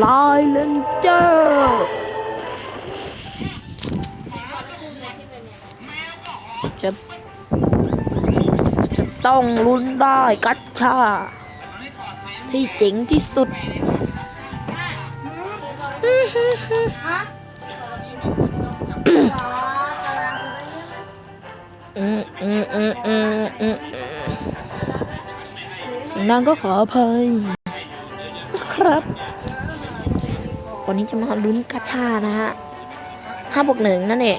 ลายเลนเจอร์จะจะต้องลุ้นได้กัชชา ที่เจ๋งที่สุดอืมอืมอืมอืมอืมสียงดังก็ขออภัยครับ วันนี้จะมาลุ้นกาชานะฮะห้าบวกหนึ่งนั่นเอง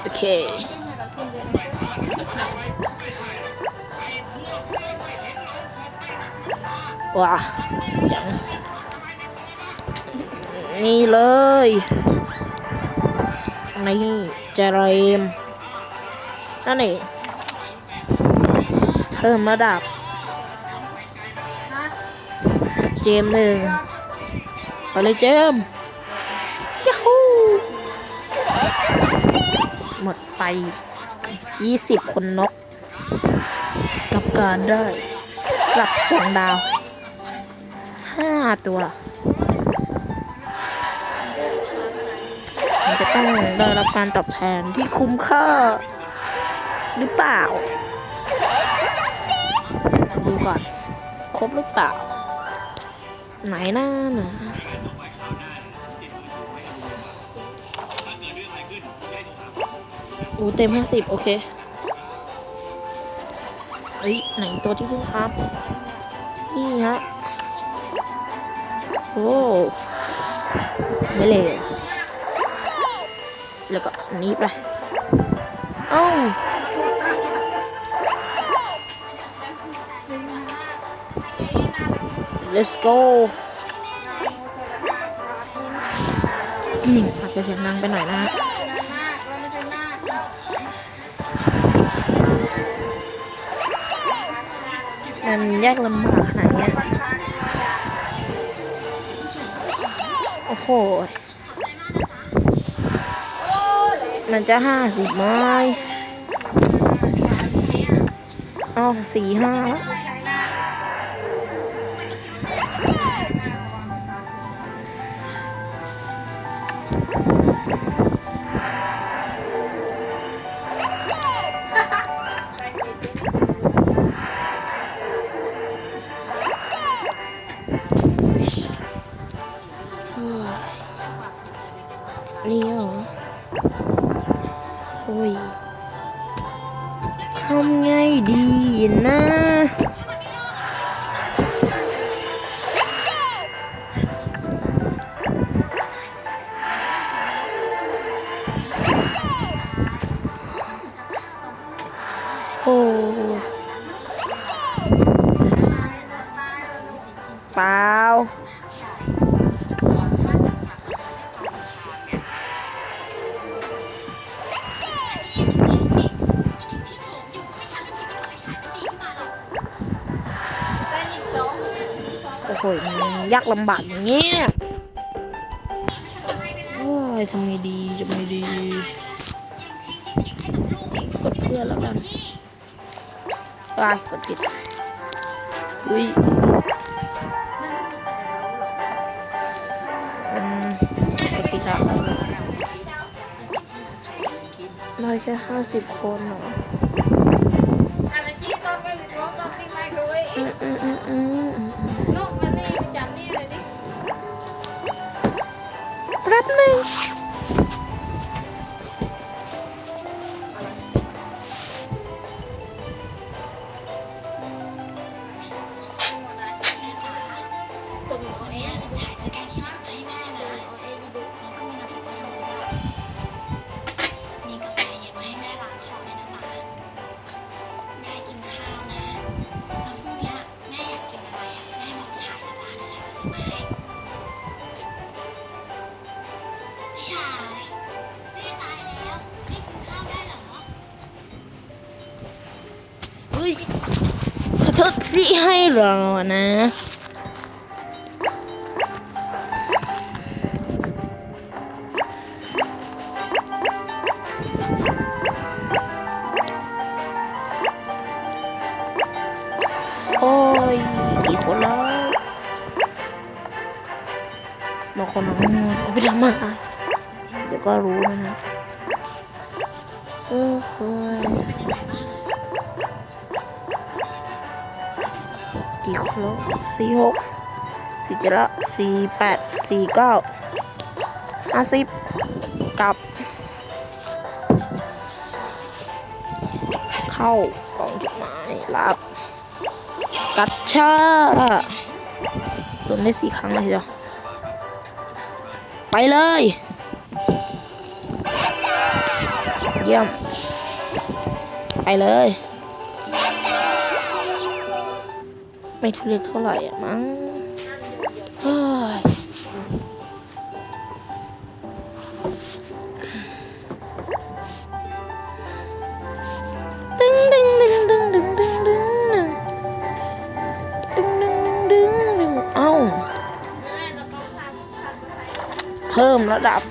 โอเคว้าอย่างนี่เลยนี่เจเรมนั่นเองเพิ่มระดับ เจมส์หนึ่งไปเลยเจมยูฮูหมดไป 20 คนนก กับการได้กลับสองดาว 5 ตัวมันจะต้องได้รับการตอบแทนที่คุ้มค่า หรือเปล่า ดูก่อน ครบหรือเปล่า ไหนหน้านะอู้เต็มห้าสิบโอเค เฮ้ย ไหนตัวที่เพิ่งอัพ นี่ฮะ โอ้ไม่เลยแล้วก็นนี้ไป เอ้า let's go อืมอาจจะเสียงดังไปหน่อยนะมันยากลำบากขนาดนี้โอ้โห มันจะห้าสิบไม้เอสี่ห้าแล้ว โอ้โหมันยากลำบากอย่างนี้เนี่ยโอ้ยทำไงดีจะไงดี กดเพื่อนแล้วกันไปกดผิดอุ้ยอืมกดผิดละได้แค่ห้าสิบคนเหรออืมอืมอืม แป๊ ฮ้ยขอโทษสีให้รอนะโอ้ยกี่คนแล้วบางคนบอกว่าไปทำมาเดี๋ยวก็รู้นะเออ สี่หกสี่เจ็ดละสี่แปดสี่เก้าห้าสิบกับ เข้ากล่องจดหมายรับกัดชาโดนได้สี่ครั้งเลยทีเดียวไปเลย เยี่ยม ไปเลย ไม่ทุเรศเท่าไหร่อะมั้งเพิ่มระดับ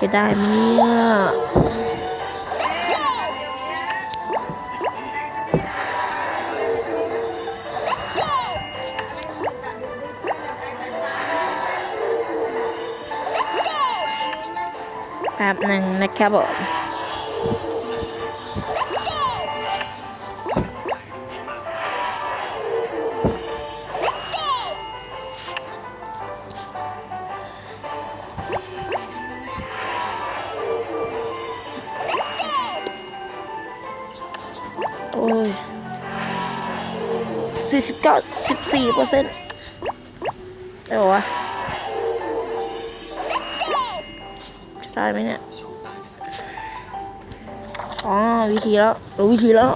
จะได้ไหมเนี่ย ป๊บหนึ่งนะครับผมโอ้ยสี่สิบเก้าสิบสี่เปอร์เซ็นต์ได้ปะวะ ได้ไหมเนี่ย อ๋อ วิธีแล้วรู้วิธีแล้ว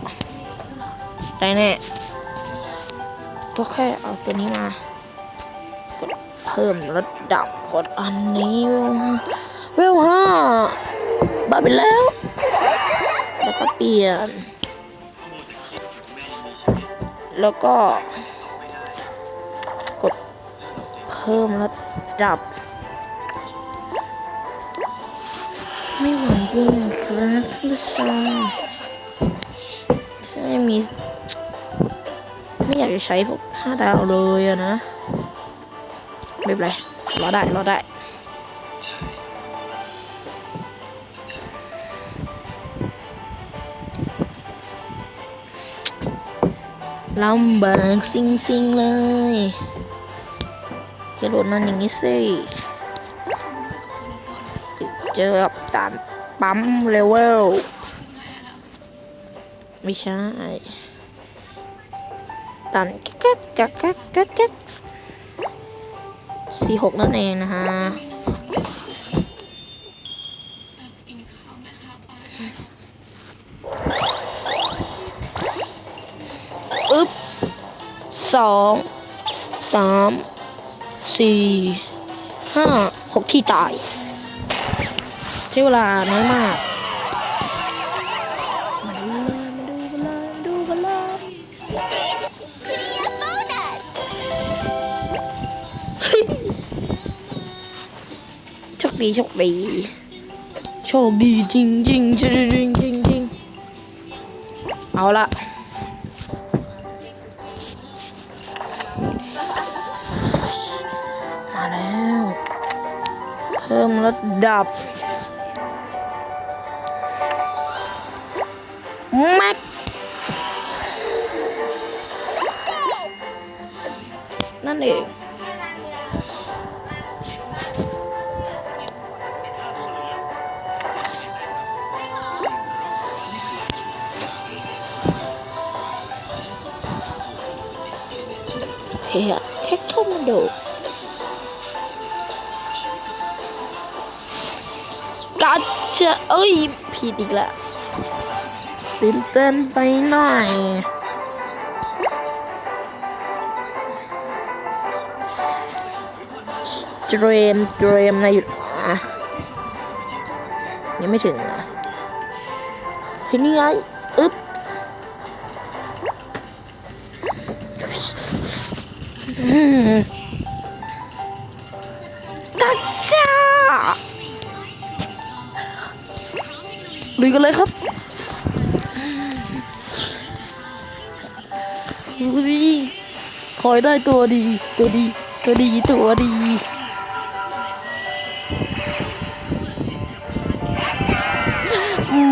ได้แน่ ก็แค่เอาตัวนี้มา กดเพิ่มระดับกดอันนี้เวลห้าเวลห้าบ้าไปแล้ว แล้วก็เปลี่ยน แล้วก็ กดเพิ่มระดับ ไม่หวังจริงครับท่านผู้ชมถ้าไม่มีไม่อยากจะใช้พวกห้าดาวเลยอะนะ ไม่เป็นไรรอได้รอได้ลำบากซิงซิงๆเลยกระโดดนั่นอย่างนี้สิ เจอกับด่านปั๊มเลเวลไม่ใช่ด่านแก๊กแก๊กแก๊กแก๊กแก๊กสี่หกนั่นเองนะฮะอึ๊บสองสามสี่ห้าหกที่ตาย ช้เวลาน้อยมากมาดูเลยมาดูกันเลยมาดูกันเลยโชคดีโชคดีโชคดีจริงจริงจริงจริงจริงจริงเอาละมาแล้ว เพิ่มระดับ Mắt. Nó liền thì à, khác không được. God เฮียแค่เข้ามาดูกัดจะเอ้ยผิดอีกแล้วตื่นเต้นไปหน่อยเตรียมเตรียมนะอยู่อะยังไม่ถึงอะที่นี่ไง ลุยกันเลยครับอุ้ยคอยได้ตัวดี ตัวดี ตัวดี ตัวดี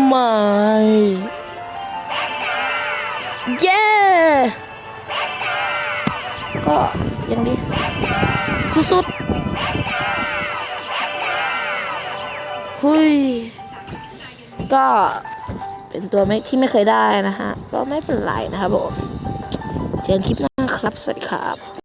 ไม่เย้ก็ยังดี สุดๆหุย ก็เป็นตัวไม่ที่ไม่เคยได้นะฮะ ก็ไม่เป็นไรนะครับผม เจอกันคลิปหน้าครับ สวัสดีครับ